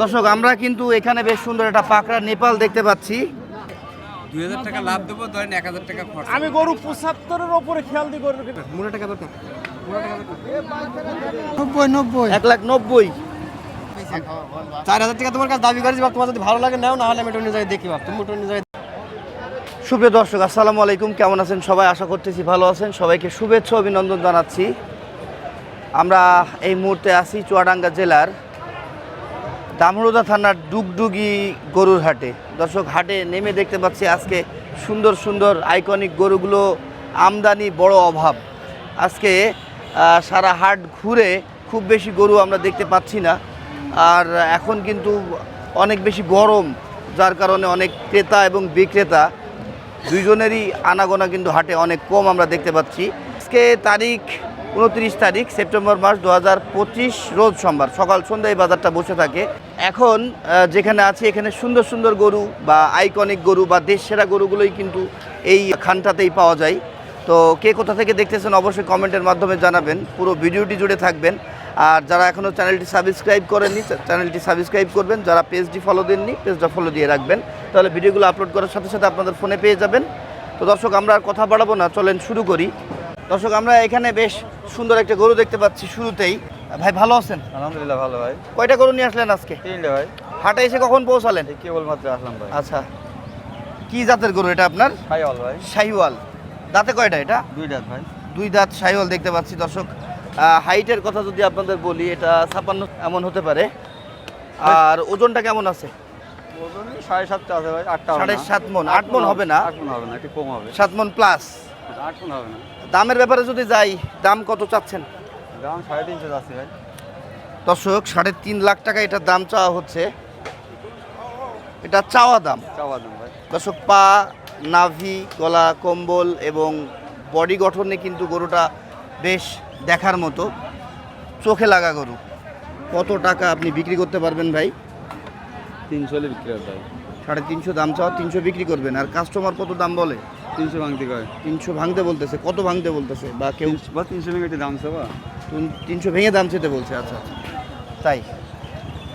দর্শক আমরা কিন্তু এখানে বেশ সুন্দর একটা পাকড়া নেপাল দেখতে পাচ্ছি। দুই হাজার টাকা লাভ দেবো ধরেন এক হাজার টাকা খরচ। আমি গরু পঁচাত্তরের ওপরে খেয়াল দিই গরু মুড়ো টাকা দরকার। নব্বই নব্বই। এক লাখ নব্বই। চার হাজার টাকা তোমার কাছে দাবি করেছি বাপ তোমার যদি ভালো লাগে নাও না হলে আমি টোনি যাই দেখি বাপ তুমি টোনি যাই সুপ্রিয় দর্শক আসসালামু আলাইকুম। কেমন আছেন? সবাই আশা করতেছি ভালো আছেন। সবাইকে শুভেচ্ছা অভিনন্দন জানাচ্ছি। আমরা এই মুহূর্তে আছি চুয়াডাঙ্গা জেলার দামরুদা থানার ডুগডুগি গরুর হাটে। দর্শক, হাটে নেমে দেখতে পাচ্ছি আজকে সুন্দর সুন্দর আইকনিক গরুগুলো আমদানি বড় অভাব। আজকে সারা হাট ঘুরে খুব বেশি গরু আমরা দেখতে পাচ্ছি না। আর এখন কিন্তু অনেক বেশি গরম, যার কারণে অনেক ক্রেতা এবং বিক্রেতা দুইজনেরই আনাগোনা কিন্তু হাটে অনেক কম আমরা দেখতে পাচ্ছি। আজকে তারিখ উনত্রিশ তারিখ, সেপ্টেম্বর মাস দু পঁচিশ, রোজ সোমবার। সকাল সন্ধ্যা এই বাজারটা বসে থাকে। এখন যেখানে আছি, এখানে সুন্দর সুন্দর গরু বা আইকনিক গরু বা দেশ সেরা গরুগুলোই কিন্তু এই খানটাতেই পাওয়া যায়। তো কে কোথা থেকে দেখতেছেন অবশ্যই কমেন্টের মাধ্যমে জানাবেন। পুরো ভিডিওটি জুড়ে থাকবেন। আর যারা এখনও চ্যানেলটি সাবস্ক্রাইব করেননি চ্যানেলটি সাবস্ক্রাইব করবেন। যারা পেজটি ফলো দেননি, পেজটা ফলো দিয়ে রাখবেন। তাহলে ভিডিওগুলো আপলোড করার সাথে সাথে আপনাদের ফোনে পেয়ে যাবেন। তো দর্শক, আমরা আর কথা বাড়াবো না। চলেন শুরু করি। দর্শক আমরা এখানে বেশ সুন্দর একটা গরু দেখতে পাচ্ছি শুরুতেই। ভাই ভালো আছেন? আলহামদুলিল্লাহ ভালো ভাই। কয়টা গরু নিয়ে আসলেন আজকে? তিনটে ভাই। হাটে এসে কখন পৌঁছালেন? কেবলমাত্র আসলাম ভাই। আচ্ছা। কি জাতের গরু এটা আপনার? অল ভাই। শাহিওয়াল। দাঁতে কয়টা এটা? দুই দাঁত ভাই। দুই দাঁত শাহিওয়াল দেখতে পাচ্ছি দর্শক। হাইটের কথা যদি আপনাদের বলি এটা ছাপান্ন এমন হতে পারে। আর ওজনটা কেমন আছে? ওজন সাড়ে সাতটা আছে ভাই আটটা সাড়ে সাত মণ, আট মণ হবে না? আট মন হবে না একটু কম হবে। সাত মন প্লাস আট মন হবে না। দামের ব্যাপারে যদি যাই দাম কত চাচ্ছেন? দাম সাড়ে তিনশো আছে ভাই। দর্শক সাড়ে তিন লাখ টাকা এটার দাম চাওয়া হচ্ছে। এটা চাওয়া দাম। চাওয়া দাম ভাই। দর্শক পা নাভি গলা কম্বল এবং বডি গঠনে কিন্তু গরুটা বেশ দেখার মতো। চোখে লাগা গরু। কত টাকা আপনি বিক্রি করতে পারবেন ভাই? তিনশো বিক্রি হবে সাড়ে তিনশো দাম চাওয়া তিনশো বিক্রি করবেন। আর কাস্টমার কত দাম বলে? তিনশো ভাঙতে কয়? তিনশো ভাঙতে বলতেছে কত ভাঙতে বলতেছে? বা কেউ বা তিনশো ভেঙে একটু দাম চাবা তিন- তিনশো ভেঙে দাম চেতে বলছে আচ্ছা। আচ্ছা তাই?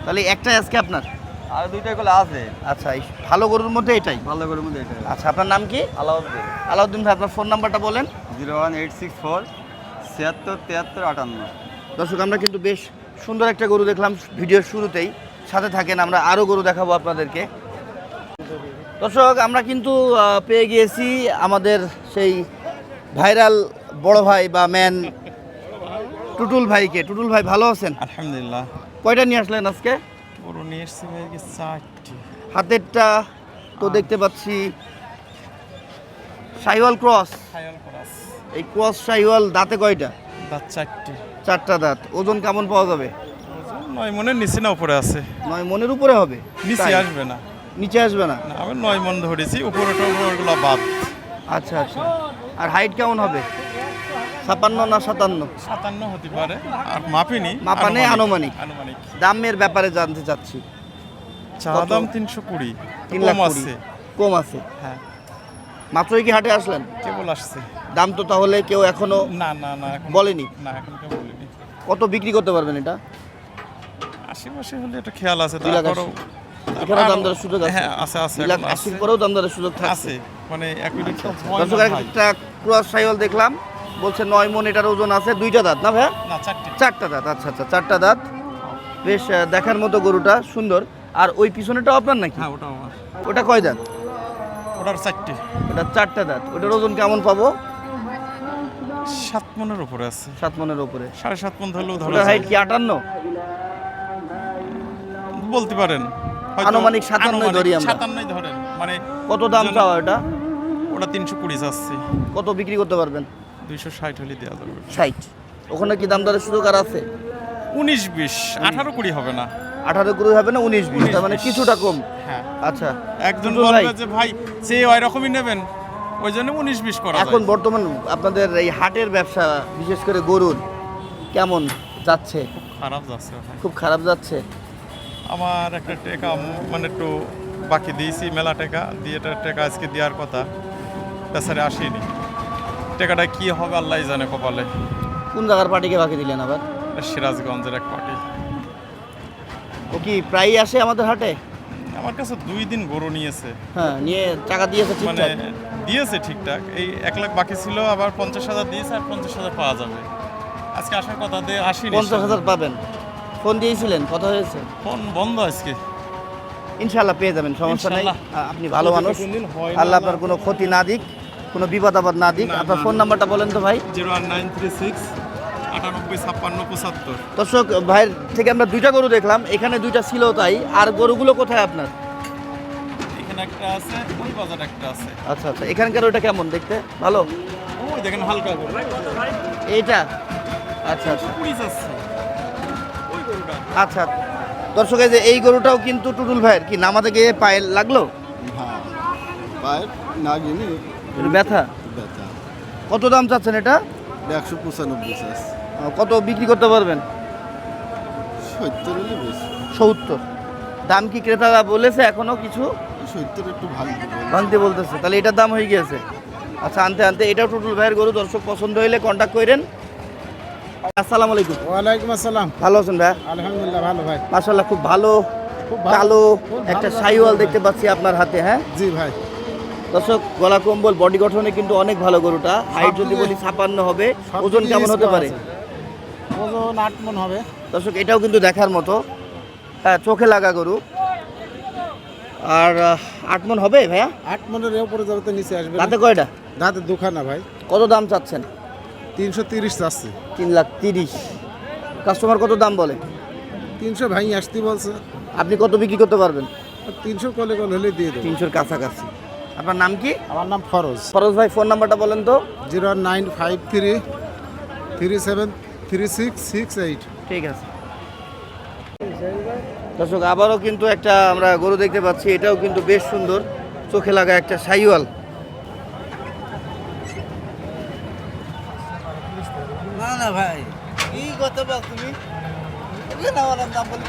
তাহলে একটাই আজকে আপনার? আর দুইটা গুলো আছে। আচ্ছা এই ভালো গরুর মধ্যে এটাই? ভালো করে মধ্যে এটা আচ্ছা আপনার নাম কি? আলাউদ্দিন। আলাউদ্দিন ভাই আপনার ফোন নাম্বারটা বলেন। Zero one eight six four ছিয়াত্তর তিয়াত্তর আটান্ন। দর্শক আমরা কিন্তু বেশ সুন্দর একটা গরু দেখলাম ভিডিওর শুরুতেই। সাথে থাকেন আমরা আরও গরু দেখাবো আপনাদেরকে। দর্শক আমরা কিন্তু পেয়ে গিয়েছি আমাদের সেই ভাইরাল বড় ভাই বা ম্যান টুটুল ভাইকে। টুটুল ভাই ভালো আছেন? আলহামদুলিল্লাহ। কয়টা নিয়ে আসলেন আজকে? গরু নিয়ে এসছি ভাই চারটি। হাতেরটা তো দেখতে পাচ্ছি শাহিওয়াল ক্রস। এই ক্রস শাহিওয়াল দাঁতে কয়টা? দাঁত চারটি। চারটা দাঁত। ওজন কেমন পাওয়া যাবে? নয় মনের নিচে না উপরে আছে। নয় মনের উপরে হবে। নিচে আসবে না। নিচে আসবে না? আমি নয় মন ধরেছি উপরে ওগুলো বাদ। আচ্ছা আচ্ছা। আর হাইট কেমন হবে? ছাপান্ন না সাতান্ন? সাতান্ন হতে পারে আর মাপিনি মাপানে আনুমানিক। আনুমানিক। দামের ব্যাপারে জানতে চাচ্ছি। চা? দাম তিনশো কুড়ি তিন কম লাখ আছে। কম আছে? হ্যাঁ। মাত্রই কি হাটে আসলেন? কেবল আসছে। দাম তো তাহলে কেউ এখনও না না না এখন বলেনি? না এখন কেউ বলিনি। কত বিক্রি করতে পারবেন এটা? আশেপাশে হলে একটা খেয়াল আছে তারপরও এখানেও দাম দরের সুযোগ আছে। হ্যাঁ আছে আছে লাখ আশির পরেও দাম দরের সুযোগ আছে মানে একই রকম দর্শক একটা ক্রস সাইকেল দেখলাম বলছে নয় মন এটার ওজন আছে দুইটা দাঁত না ভাইয়া? না চারটি। দাঁত আচ্ছা আচ্ছা চারটা দাঁত। বেশ দেখার মতো গরুটা সুন্দর। আর ওই পিছনেটাও আপনার নাকি? হ্যাঁ ওটা আমার। ওটা কয় দাঁত? ওটার চারটি। ওটা চারটা দাঁত। ওটার ওজন কেমন পাবো? সাত মনের উপরে আছে। সাত মনের ওপরে সাড়ে সাত মন ধরলেও ধরে হাইট কি আটান্ন? বলতে পারেন। আনুমানিক 57 ধরি আমরা। সাতান্নই ধরেন। মানে কত দাম চাওয়া ওটা ওটা তিনশো কুড়ি যাচ্ছে কত বিক্রি করতে পারবেন? দুইশো ষাট হলে দেওয়া যাবে। ষাট। ওখানে কি দাম দরের সুযোগ আর আছে? উনিশ বিশ। আঠারো কুড়ি হবে না। আঠারো কুড়ি হবে না উনিশ বিশ? তার মানে কিছুটা কম। হ্যাঁ। আচ্ছা। একজন বলবে যে ভাই সে ওই রকমই নেবেন ওই জন্য উনিশ বিশ করা এখন বর্তমান আপনাদের এই হাটের ব্যবসা বিশেষ করে গরুর কেমন যাচ্ছে? খারাপ যাচ্ছে। খুব খারাপ যাচ্ছে? আমার একটা টাকা মানে একটু বাকি দিয়েছি মেলা টাকা। দিয়ে এটা টাকা আজকে দেওয়ার কথা। বেচারে আসেনি। টাকাটা কি হবে আল্লাহ জানে কপালে। কোন জায়গার পার্টিকে বাকি দিলেন আবার? সিরাজগঞ্জের এক পার্টি। ও কি প্রায়ই আসে আমাদের হাটে? আমার কাছে দুই দিন গরু নিয়েছে। হ্যাঁ নিয়ে টাকা দিয়েছে মানে দিয়েছে ঠিকঠাক। এই এক লাখ বাকি ছিল আবার পঞ্চাশ হাজার দিয়েছে আর পঞ্চাশ হাজার পাওয়া যাবে। আজকে আসার কথা দিয়ে আসিনি। পঞ্চাশ হাজার পাবেন। ফোন দিয়েছিলেন? কথা হয়েছে? ফোন বন্ধ আজকে। ইনশাল্লাহ পেয়ে যাবেন সমস্যা নেই। আপনি ভালো মানুষ। আল্লাহ আপনার কোনো ক্ষতি না দিক কোনো বিপদ আপদ না দিক। আপনার ফোন নাম্বারটা বলেন তো ভাই। Zero one nine three six আটানব্বই ছাপ্পান্ন পঁচাত্তর। দর্শক ভাইয়ের থেকে আমরা দুইটা গরু দেখলাম এখানে দুইটা ছিল তাই। আর গরুগুলো কোথায় আপনার? এখানে একটা আছে ওই বাজার একটা আছে। আচ্ছা আচ্ছা। এখানকার ওইটা কেমন দেখতে? ভালো? ওই দেখেন হালকা গরু। এইটা? আচ্ছা আচ্ছা। আচ্ছা দর্শক যে এই গরুটাও কিন্তু টুটুল ভাইয়ের। কি নামাতে গিয়ে পায়ে লাগল? হ্যাঁ না গেলে ব্যথা? ব্যথা। কত দাম চাচ্ছেন এটা? একশো পঁচানব্বই কত বিক্রি করতে পারবেন? সত্তর। দাম কি ক্রেতারা বলেছে এখনও কিছু? সত্তর একটু ভাঙতে বলতেছে। তাহলে এটার দাম হয়ে গিয়েছে। আচ্ছা আনতে আনতে এটাও টুটুল ভাইয়ের গরু। দর্শক পছন্দ হইলে কন্ট্যাক্ট করেন আসসালামু আলাইকুম। ওয়ালাইকুম আসসালাম। ভালো আছেন ভাই? আলহামদুলিল্লাহ ভালো ভাই। মাশাল্লাহ খুব ভালো খুব ভালো। কালো একটা। সাইওয়াল দেখতে পাচ্ছি আপনার হাতে হ্যাঁ? জি ভাই। দর্শক গলা কম্বল বডি গঠনে কিন্তু অনেক ভালো গরুটা। হাইট যদি বলি ছাপান্ন হবে ওজন কেমন হতে পারে। ওজন আট মন হবে। দর্শক এটাও কিন্তু দেখার মতো। হ্যাঁ চোখে লাগা গরু। আর আট মন হবে ভাইয়া? আট মনের উপরে যাবে তো নিচে আসবে তাতে কয়টা? দাঁতে দুখানা ভাই। কত দাম চাচ্ছেন? তিনশো তিরিশ চাচ্ছে তিন লাখ তিরিশ। কাস্টমার কত দাম বলে? তিনশো ভাই আসতে বলছে। আপনি কত বিক্রি করতে পারবেন? তিনশো কলে কল হলে দিয়ে দেবো। তিনশোর কাছাকাছি। আপনার নাম কি? আমার নাম ফরজ। ফরোজ ভাই ফোন নাম্বারটা বলেন তো। Zero nine five three three seven three six six eight. ঠিক আছে। দর্শক আবারও কিন্তু একটা আমরা গরু দেখতে পাচ্ছি। এটাও কিন্তু বেশ সুন্দর। চোখে লাগা একটা সাইওয়াল না না ভাই কি করতে পার তুমি দাম বলি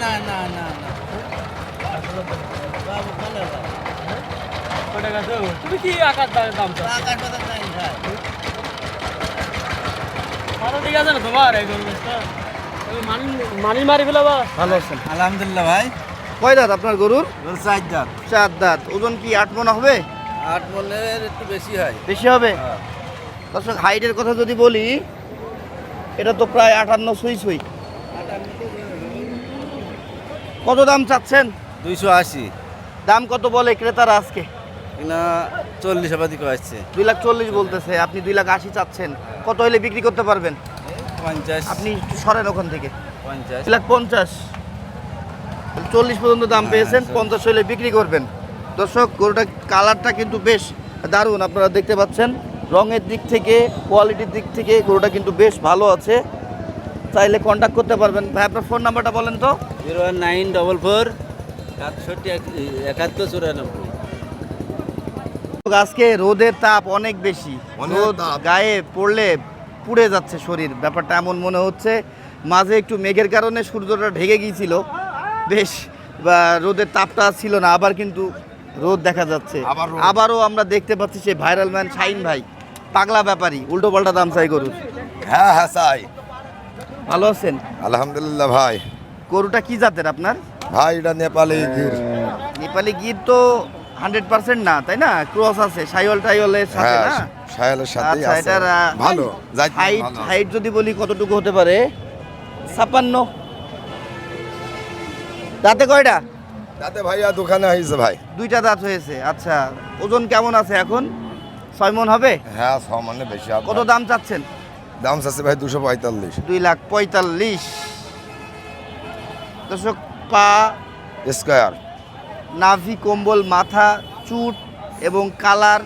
না না না তুমি কি আকার দাম নাই ভাই ঠিক আছে না তোমার এই গরু মানি মারি ফেলে বা ভালো আছেন। আলহামদুলিল্লাহ ভাই। কয় দাঁত আপনার গরুর? চার দাম চার দাঁত। ওজন কি আট মন হবে? আট মনের একটু বেশি হয়। বেশি হবে? দর্শক হাইটের কথা যদি বলি এটা তো প্রায় আটান্ন সুই সুই কত দাম চাচ্ছেন? দুইশো আশি। দাম কত বলে ক্রেতারা আজকে? কিনা চল্লিশ আবাদি আসছে দুই লাখ চল্লিশ বলতেছে আপনি দুই লাখ আশি চাচ্ছেন। কত হলে বিক্রি করতে পারবেন? পঞ্চাশ। আপনি একটু সরেন ওখান থেকে। পঞ্চাশ। লাখ পঞ্চাশ। চল্লিশ পর্যন্ত দাম পেয়েছেন পঞ্চাশ হলে বিক্রি করবেন। দর্শক গরুটা কালারটা কিন্তু বেশ দারুণ। আপনারা দেখতে পাচ্ছেন রঙের দিক থেকে কোয়ালিটির দিক থেকে গরুটা কিন্তু বেশ ভালো আছে। চাইলে কন্ট্যাক্ট করতে পারবেন। ভাই আপনার ফোন নাম্বারটা বলেন তো। জিরো নাইন ডবল ফোর সাতষট্টি একাত্তর চুরানব্বই। আজকে রোদের তাপ অনেক বেশি। রোদ গায়ে পড়লে পুড়ে যাচ্ছে শরীর। ব্যাপারটা এমন মনে হচ্ছে মাঝে একটু মেঘের কারণে সূর্যটা ঢেকে গিয়েছিল। বেশ বা রোদের তাপটা ছিল না আবার কিন্তু রোদ দেখা যাচ্ছে। আবারও আমরা দেখতে পাচ্ছি সেই ভাইরাল ম্যান শাইন ভাই। পাগলা ব্যাপারী উল্টো পাল্টা দাম চাই গরুর। হ্যাঁ হ্যাঁ চাই। ভালো আছেন? আলহামদুলিল্লাহ ভাই। গরুটা কি জাতের আপনার? ভাই এটা নেপালি গির। নেপালি গির তো হান্ড্রেড পার্সেন্ট না তাই না? ক্রস আছে সাইওয়াল টাইওয়ালের সাথে হ্যাঁ না? সাহেলের সাথেই আচ্ছা এটার আহ, ভালো হাইট হাইট যদি বলি কতটুকু হতে পারে? ছাপ্পান্ন। দাঁতে কয়টা? তাতে ভাইয়া দোকানে হয়েছে ভাই। দুইটা দাঁত হয়েছে আচ্ছা। ওজন কেমন আছে এখন? ছয় মন হবে? হ্যাঁ সমানে বেশি হবে। কত দাম চাচ্ছেন? দাম চাচ্ছে ভাই দুশো পঁয়তাল্লিশ। দুই লাখ পঁয়তাল্লিশ। দর্শক পা স্কোয়ার। নাভি কম্বল মাথা চুট এবং কালার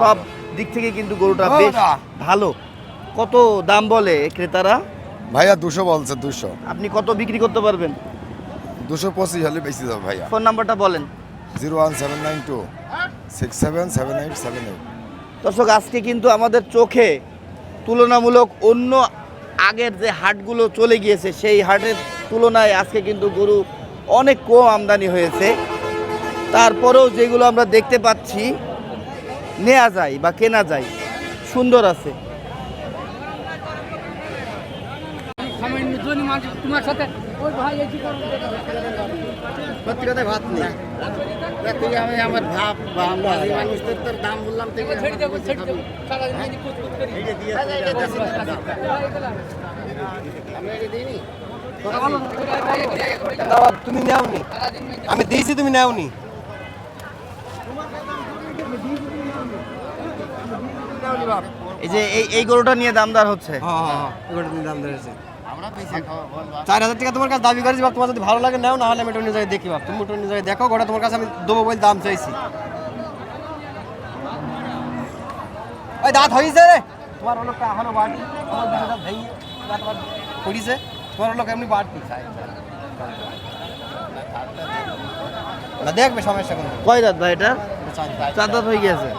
সব দিক থেকে কিন্তু গরুটা বেশ ভালো। কত দাম বলে ক্রেতারা? ভাইয়া দুশো বলছে দুশো। আপনি কত বিক্রি করতে পারবেন? দুশো পঁচিশ হলে বেশি যাবে ভাইয়া। ফোন নাম্বারটা বলেন। Zero one seven nine two six seven seven eight seven eight. দর্শক আজকে কিন্তু আমাদের চোখে তুলনামূলক অন্য আগের যে হাটগুলো চলে গিয়েছে সেই হাটের তুলনায় আজকে কিন্তু গরু অনেক কম আমদানি হয়েছে। তারপরেও যেগুলো আমরা দেখতে পাচ্ছি নেওয়া যায় বা কেনা যায় সুন্দর আছে। তোমার সাথে সত্যি কথা ভাত নেই। তুই আমি আমার ভাব বা মাঝি মানুষ তোর দাম বললাম তুমি নেওনি? আমি দিয়েছি তুমি নেওনি? এই যে এই গরুটা নিয়ে দামদার হচ্ছে। হ্যাঁ হ্যাঁ হ্যাঁ এগুলো তুমি দাম চার হাজার টাকা তোমার কাছে দাবি করেছি বা তোমার যদি ভালো লাগে নাও না হলে আমি এটা অন্য জায়গায় দেখি বাপ। তুমি ওটা অন্য জায়গায় দেখো গোটা তোমার কাছে আমি দেবো বলে দাম চাইছি। ওই দাঁত হয়েছে রে। তোমার হলো এখনও বাড়তি আমার দুটো দাঁত ভেঙে দাঁত পড়িছে তোমার হলো এমনি বাড়তি। না দেখবে সমস্যা কোনো কয় দাঁত ভাই এটা? চার দাঁত। হয়ে গেছে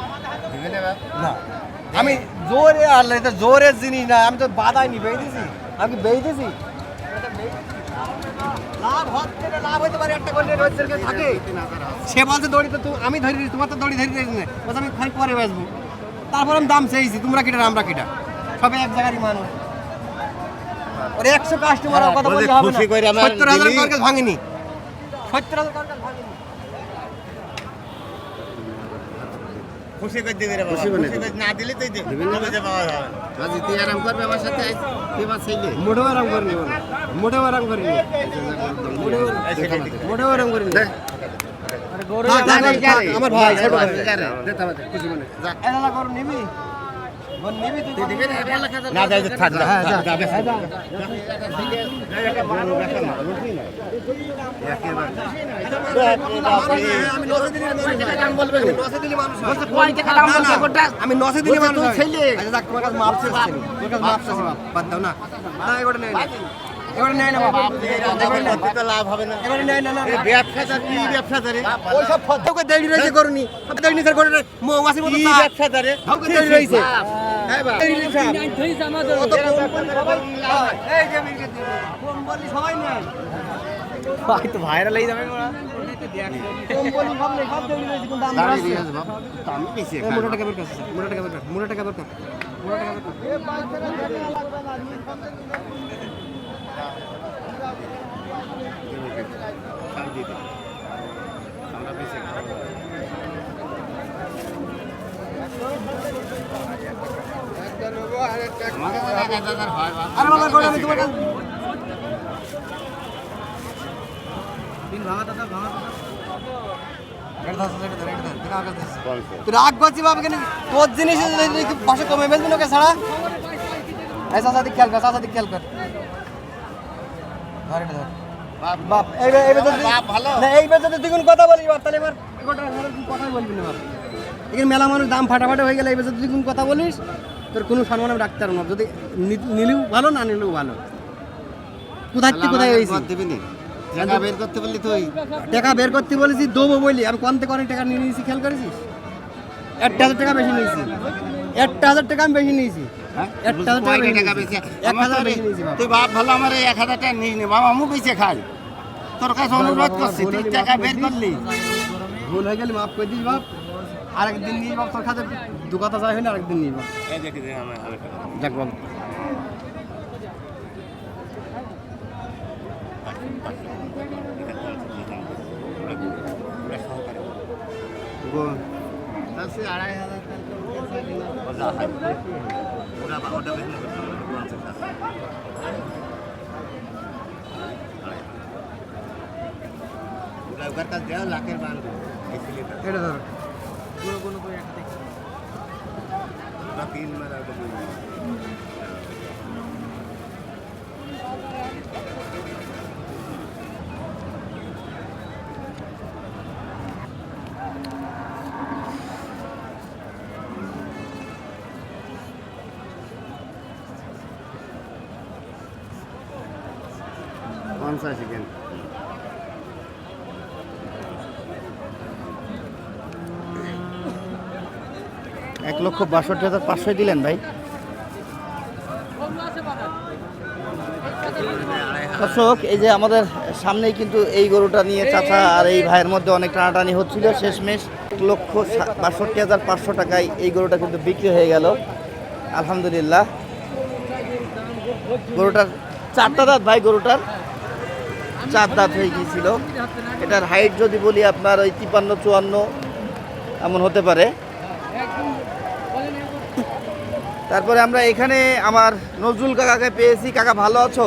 দিবি না আমি জোরে আর এটা জোরের জিনিস না আমি তো বাধাইনি বেই দিছি। আমি কি বেই দিছি লাভ হচ্ছে না লাভ হইতে পারে একটা থাকে। সে বলছে দড়ি তো তু- আমি ধরি দিয়েছি, তোমার তো দড়ি ধরি দিয়েছি না। বলছে আমি খানিক পরে বেসবো তারপর আমি দাম চেয়েছি তোমরা কিটা আমরা কিটা? সবাই এক জায়গারই মানুষ। ওরে একশো কাস্টমার কথা বলছে বলতে হবে না। খুশি করে সত্তর হাজার ভাঙিনি। সত্তর হাজার খুশি করে দিবি রে খুশি করে না দিলে তুই দিবি না। মাঝি তুই আরাম করবে আমার সাথে? আমার ছেলে। মোটেও আরাম করিনি মোটেও আরাম করিনি। মোটেও মোটেও আরাম করিনি। আমার ভাই ছোট ভাই। খুশি মনে না যাই থাক আমি নসে দিলি মানুষ তোমার কাছে মাপ। কাছে চাইছি বাদ দাও না এগুলো নেই না নেই না বাবা এগুলো লাভ হবে না এগুলো নেই না না। কি ব্যবসা ধরে ওই সব ফটোকে দেড়ি রয়েছে করুনি দেড়ি নিচের করে মৌমাছি মতো কি চা। ব্যবসা ধরে কাউকে দেড়ি রয়েছে হ্যাঁ ভাই। তো ভাইরাল এই যাবে কিন্তু আমরা বেশি রাগ করছি বাবা কেন পাশে কমে ফেলবি লোকে ছাড়া এই চাচা দিক খেয়াল কর চাচা দিক খেয়াল কর ধর এটা ধর কোনো কথা বাপ তাহলে এবার কথাই বলবি না এখানে মেলা মানুষ দাম ফাটাফাটা হয়ে গেলে এবার যদি কোনো কথা বলিস তোর কোনো সম্মান আমি রাখতে পারব না। যদি নিলেও ভালো না নিলেও ভালো। কোথায় থেকে কোথায় হয়েছি? জায়গা বের করতে বললি তুই। টাকা বের করতে বলেছি দেবো বলি। আমি কোন থেকে অনেক টাকা নিয়ে নিয়েছি খেয়াল করেছিস? একটা হাজার টাকা বেশি নিয়েছি। একটা হাজার টাকা আমি বেশি নিয়েছি। টাকা। তুই বাপ ভালো আমার এক হাজার টাকা নিস নি। বাবা আমি বেঁচে খাই। তোর কাছে অনুরোধ করছি তুই টাকা বের করলি। ভুল হয়ে গেলে মাফ করে দিস বাপ। আরেকদিন নিয়ে বাপ তোর কাছে দু কথা যাই না আরেকদিন নিয়ে বাপ যাক তাহলে আড়াই হাজার কাছে দেওয়া লাখের বান এটা ধর। তিন মারা ওটা দুই মারা। পঞ্চাশ কেন এক লক্ষ বাষট্টি হাজার পাঁচশো দিলেন ভাই। দর্শক, এই যে আমাদের সামনেই কিন্তু এই গরুটা নিয়ে চাচা আর এই ভাইয়ের মধ্যে অনেক টানাটানি হচ্ছিল। শেষমেশ এক লক্ষ বাষট্টি হাজার পাঁচশো টাকায় এই গরুটা কিন্তু বিক্রি হয়ে গেল। আলহামদুলিল্লাহ। গরুটার চারটা দাঁত ভাই, গরুটার। চার দাঁত হয়ে গিয়েছিল। এটার হাইট যদি বলি আপনার ওই তিপান্ন চুয়ান্ন, এমন হতে পারে। তারপরে আমরা এখানে আমার নজরুল কাকাকে পেয়েছি। কাকা ভালো আছো?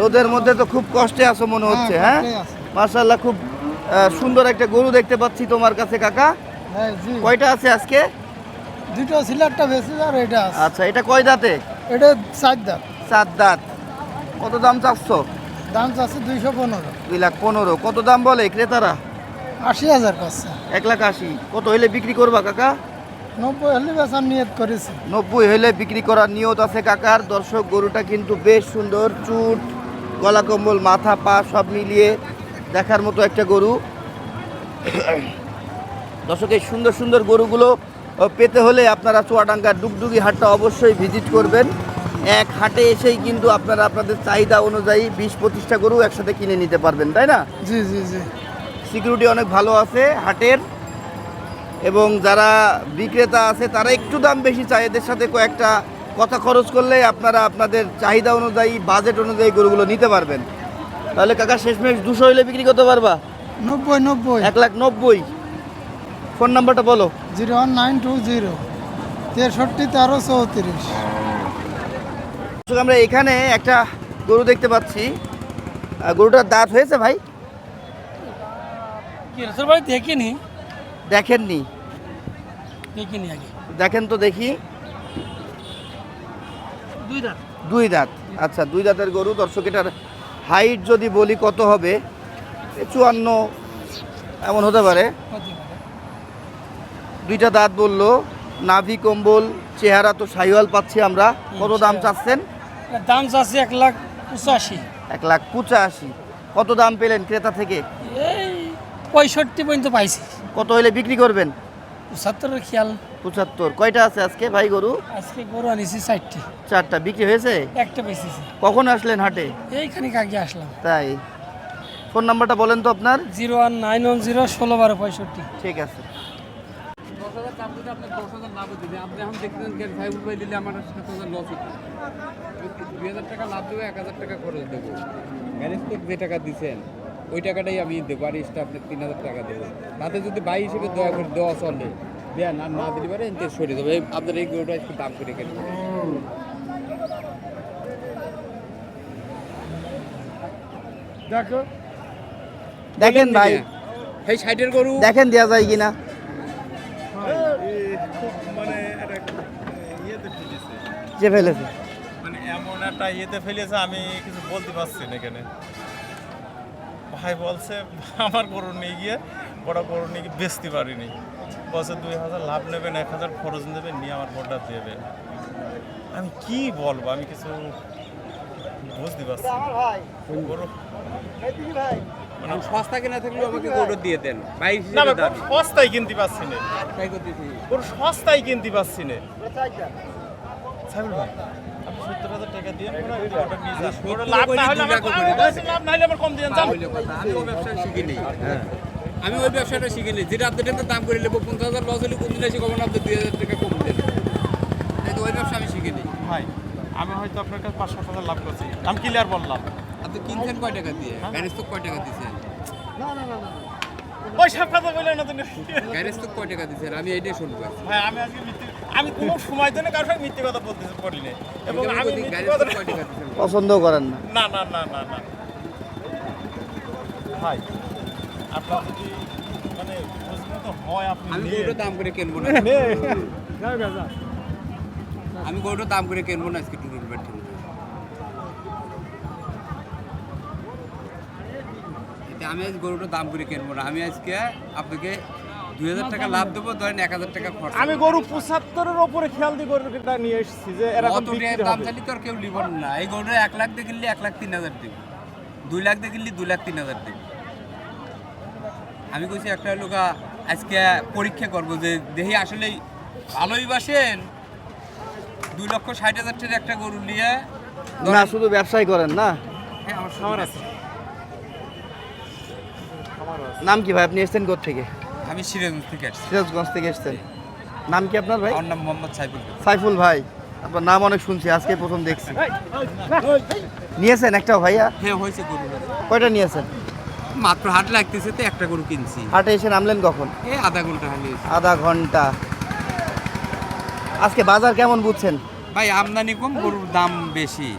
রোদের মধ্যে তো খুব কষ্টে আছো মনে হচ্ছে হ্যাঁ? মার্শাল্লাহ খুব সুন্দর একটা গরু দেখতে পাচ্ছি তোমার কাছে কাকা। হ্যাঁ কয়টা আছে আজকে? দুটো একটা বেশি আর এটা আচ্ছা এটা কয় দাঁতে? এটা চার দাম চার দাঁত। কত দাম চাচ্ছ? দাম চাচ্ছে দুইশো পনেরো। দুই লাখ পনেরো। কত দাম বলে ক্রেতারা? আশি হাজার করছে এক লাখ আশি। কত হইলে বিক্রি করবা কাকা? নব্বই হলে বেচার নিয়ত করেছি। নব্বই হইলে বিক্রি করার নিয়ত আছে কাকার। দর্শক গরুটা কিন্তু বেশ সুন্দর চুট গলা কম্বল মাথা পা সব মিলিয়ে দেখার মতো একটা গরু। দর্শক এই সুন্দর সুন্দর গরুগুলো পেতে হলে আপনারা চুয়াডাঙ্গার ডুগডুগি হাটটা অবশ্যই ভিজিট করবেন। এক হাটে এসেই কিন্তু আপনারা আপনাদের চাহিদা অনুযায়ী বিশ পঁচিশটা গরু একসাথে কিনে নিতে পারবেন তাই না? জি জি জি। সিকিউরিটি অনেক ভালো আছে হাটের। এবং যারা বিক্রেতা আছে তারা একটু দাম বেশি চায়। এদের সাথে কয়েকটা কথা খরচ করলে আপনারা আপনাদের চাহিদা অনুযায়ী বাজেট অনুযায়ী গরুগুলো নিতে পারবেন। তাহলে কাকা শেষমেশ দুশো হইলে বিক্রি করতে পারবা? নব্বই নব্বই। এক লাখ নব্বই। ফোন নাম্বারটা বলো। Zero one nine two zero. তেষট্টি তেরো চৌত্রিশ। আমরা এখানে একটা গরু দেখতে পাচ্ছি। গরুটার দাঁত হয়েছে ভাই? ভাই দেখিনি? দেখেননি? দেখিনি আগে। দেখেন তো দেখি। দুই দাঁত। দুই দাঁত। আচ্ছা দুই দাঁতের গরু। দর্শক এটার হাইট যদি বলি কত হবে? চুয়ান্ন এমন হতে পারে। দুইটা দাঁত বলল। নাভি কম্বল চেহারা তো সাইওয়াল পাচ্ছি আমরা। কত দাম চাচ্ছেন? দাম চাচ্ছে এক লাখ পঁচাশি। এক লাখ পঁচাশি। কত দাম পেলেন ক্রেতা থেকে? পঁয়ষট্টি পর্যন্ত পাইছি। কত হলে বিক্রি করবেন? পঁচাত্তরের খেয়াল। পঁচাত্তর। কয়টা আছে আজকে ভাই গরু? আজকে গরু আনিছি চারটি। চারটা। বিক্রি হয়েছে? একটা বেশিছি কখন আসলেন হাটে? এইখানে আগে আসলাম। তাই। ফোন নাম্বারটা বলেন তো আপনার। Zero one nine one zero ষোলো বারো পঁয়ষট্টি। ঠিক আছে। দশ হাজার চাপ দিলে আপনার দশ হাজার লাভ দিবে আপনি এখন দেখতেছেন গ্যাস ফাইভ উপায় দিলে আমার সাত হাজার লস হচ্ছে। দুই হাজার টাকা লাভ দেবো এক হাজার টাকা খরচ দেবো। যে টাকা দিচ্ছেন ওই টাকাটাই আমি দেবো আর এক্সট্রা আপনার তিন হাজার টাকা দেবো। তাতে যদি বাই হিসেবে দয়া করে দেওয়া চলে দেন আর না দিতে পারে এতে সরে দেবো এই আপনার এই গরুটা একটু দাম করে কেন দেখো। দেখেন ভাই। এই সাইডের গরু। দেখেন দেওয়া যায় কিনা। মানে একটা ইয়েতে ফেলেছে। যে ফেলেছে। মানে এমন একটা ইয়েতে ফেলেছে আমি কিছু বলতে পারছি না এখানে। ভাই বলছে আমার গরু নিয়ে গিয়ে বড় গরু নিয়ে গিয়ে বেচতে পারিনি। বলছে দুই হাজার লাভ নেবেন এক হাজার খরচ নেবেন নিয়ে আমার গরুটা দেবেন আমি কি বলব? আমি কিছু বুঝতে পারছি না। গরু। মানে সস্তা কেনা থাকলেও আমাকে গরু দিয়ে দেন। না দাবি সস্তায় কিনতে পারছি না। গরু সস্তায় কিনতে পারছি না। সাবির ভাই আপনি সত্তর হাজার টাকা দিয়ে গরুটা নিয়ে যান সত্তর গরুর লাভ না হলে আমার করে। দিই। লাভ না হলে আমার কম দিয়ে যান। হইলে কথা। আমি ওই ব্যবসা শিখি নেই। আমি ওই ব্যবসাটা শিখি নেই। যেটা আপনার এত দাম করে নেব। পঞ্চাশ হাজার লস হলে কোন দিন এসে কখন আপনি দুই হাজার টাকা কম দেন? তাই তো ওই ব্যবসা আমি শিখি নেই। ভাই আমি হয়তো আপনার কাছে পাঁচ সাত হাজার লাভ করছি। আমি ক্লিয়ার বললাম। আপনি কিনছেন কয় টাকা দিয়ে? গ্যারেজ তো কয় টাকা দিচ্ছেন ওই সব কথা বলে না। তুমি গ্যারেজ তো কয় টাকা দিচ্ছেন আমি এইটাই শুনব। ভাই আমি আজকে মিথ্যে আমি কোনো সময় জন্য কারোর সঙ্গে মিথ্যে কথা বলতে বলি না এবং আমি পছন্দ করেন না। না না না না না। ভাই আপনার যদি মানে হয় আপনি আমি গরুটা দাম করে কিনবো না। আমি গরুটা দাম করে কিনবো না আজকে টুটুল ব্যাট আমি আজ গরুটা দাম করে কিনবো না। আমি আজকে আপনাকে দুই হাজার টাকা লাভ দেবো ধরেন এক হাজার টাকা খরচ আমি গরু পঁচাত্তরের ওপরে খেয়াল দিয়ে গরুটা নিয়ে এসেছি যে এরকম অত দাম হবে। তো আর কেউ লিব না। এই গরুটা এক লাখ দিয়ে কিনলে এক লাখ তিন হাজার দেবে। দুই লাখ দিয়ে কিনলে দুই লাখ তিন হাজার দেবে। আমি কইছি একটা লোকা আজকে পরীক্ষা করব যে দেখি আসলেই ভালোই বাসেন দুই লক্ষ ষাট হাজার টাকার একটা গরু নিয়ে না শুধু ব্যবসায় করেন না? হ্যাঁ, আমার আমার আছে। নাম কি ভাই? আপনি এসেছেন কোথা থেকে আমি সিরাজগঞ্জ থেকে আসছি। সিরাজগঞ্জ থেকে এসেছেন নাম কি আপনার ভাই? আমার নাম মোহাম্মদ সাইফুল সাইফুল ভাই আপনার নাম অনেক শুনছি আজকে প্রথম দেখছি। নিয়েছেন একটা ভাইয়া? হ্যাঁ হয়েছে গরু কয়টা নিয়েছেন? মাত্র হাট লাগতেছে তো একটা গরু কিনছি। হাটে এসে নামলেন কখন? এই আধা ঘণ্টা হলে আধা ঘণ্টা। আজকে বাজার কেমন বুঝছেন? ভাই আমদানি কম গরুর দাম বেশি।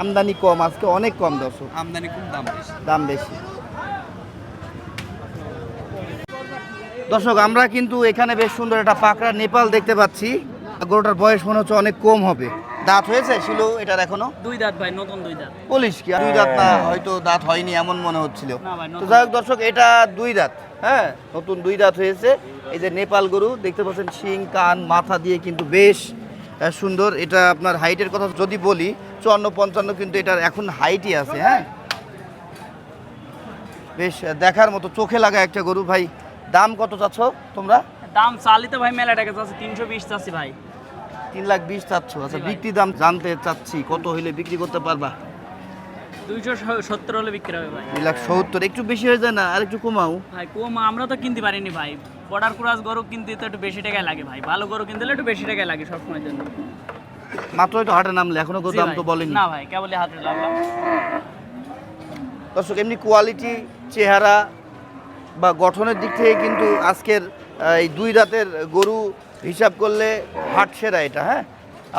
আমদানি কম আজকে অনেক কম দর্শক। আমদানি কম দাম বেশি। দাম বেশি। দর্শক আমরা কিন্তু এখানে বেশ সুন্দর একটা পাকড়া নেপাল দেখতে পাচ্ছি। গরুটার বয়স মনে হচ্ছে অনেক কম হবে। দাঁত হয়েছে? ছিল এটার এখনও? দুই দাঁত ভাই নতুন দুই দাঁত। বলিস কি? দুই দাঁত না হয়তো দাঁত হয়নি এমন মনে হচ্ছিল। তো যাই হোক দর্শক এটা দুই দাঁত হ্যাঁ? নতুন দুই দাঁত হয়েছে। এই যে নেপাল গরু দেখতে পাচ্ছেন শিং কান মাথা দিয়ে কিন্তু বেশ সুন্দর। এটা আপনার হাইটের কথা যদি বলি চুয়ান্ন পঞ্চান্ন কিন্তু এটার এখন হাইটই আছে হ্যাঁ? বেশ দেখার মতো চোখে লাগা একটা গরু ভাই। দাম কত চাচ্ছ তোমরা? দাম চালিতে ভাই মেলা টাকা চাচ্ছি তিনশো বিশ চাচ্ছি ভাই। তিন লাখ বিশ চাচ্ছ। আচ্ছা বিক্রি দাম জানতে চাচ্ছি কত হইলে বিক্রি করতে পারবা? দুইশো সত্তর হলে বিক্রি হবে ভাই। দুই লাখ সত্তর একটু বেশি হয়ে যায় না? আর একটু কমাও। ভাই কম আমরা তো কিনতে পারিনি ভাই। বর্ডার ক্রাস গরু কিনতে তো একটু বেশি টাকায় লাগে ভাই। ভালো গরু কিনতে একটু বেশি টাকায় লাগে সবসময়ের জন্য। মাত্রই তো হাটে নামলে এখনও দাম। তো বলেনি। না ভাই কেবলই দর্শক এমনি কোয়ালিটি চেহারা বা গঠনের দিক থেকে কিন্তু আজকের এই দুই রাতের গরু হিসাব করলে হাট সেরা এটা হ্যাঁ?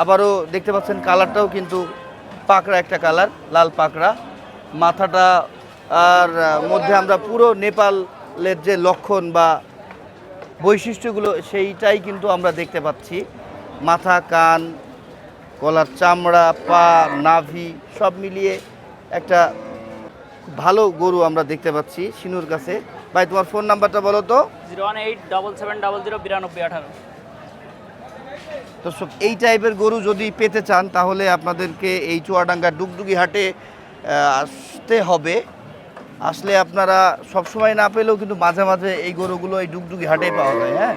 আবারও দেখতে পাচ্ছেন কালারটাও কিন্তু পাকড়া একটা কালার, লাল পাকড়া। মাথাটা আর মধ্যে আমরা পুরো নেপালের যে লক্ষণ বা বৈশিষ্ট্যগুলো সেইটাই কিন্তু আমরা দেখতে পাচ্ছি। মাথা, কান, গলার চামড়া, পা, নাভি সব মিলিয়ে একটা ভালো গরু আমরা দেখতে পাচ্ছি সিনুর কাছে। ভাই তোমার ফোন নাম্বারটা বলো তো। Zero one eight double seven double zero বিরানব্বই আঠারো। দর্শক এই টাইপের গরু যদি পেতে চান তাহলে আপনাদেরকে এই চুয়াডাঙ্গা ডুগডুগি হাটে আসতে হবে। আসলে আপনারা সবসময় না পেলেও কিন্তু মাঝে মাঝে এই গরুগুলো এই ডুগডুগি হাটেই পাওয়া যায় হ্যাঁ?